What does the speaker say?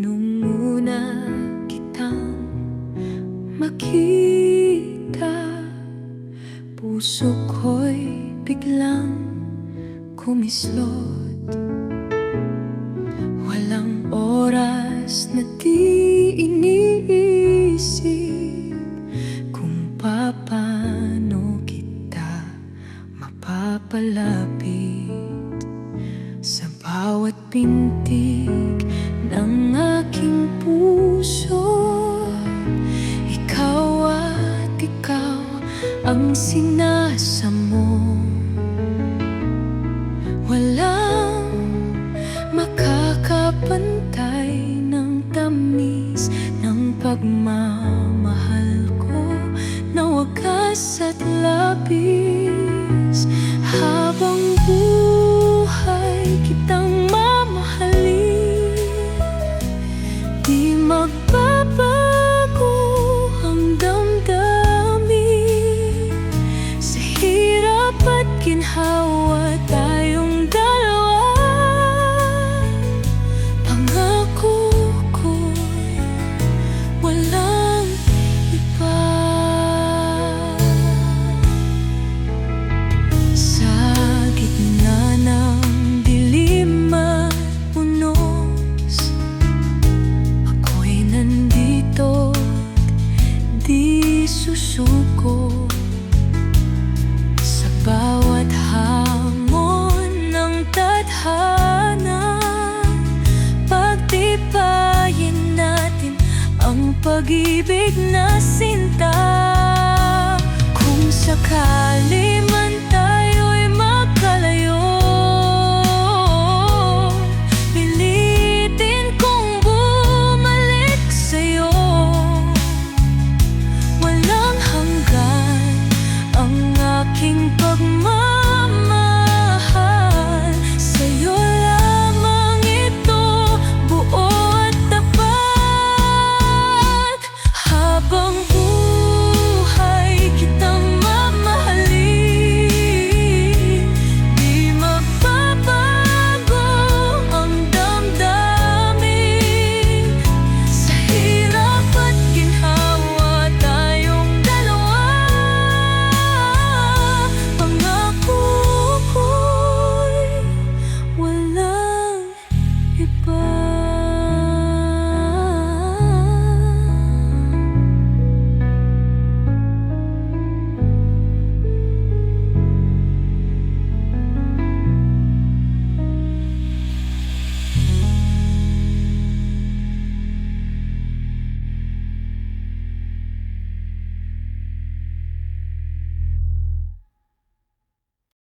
Nung una kitang makita Puso ko'y biglang kumislot. Walang oras na di iniisip Kung paano kita mapapalapit. Sa bawat pintig ng aking puso Ikaw at ikaw ang sinasamo Walang makakapantay ng tamis ng pagmamahal ko na wagas at labis susuko Sa bawat hamon ng tadhana. Pagtibayin natin ang pag-ibig na sinta. Kung sakali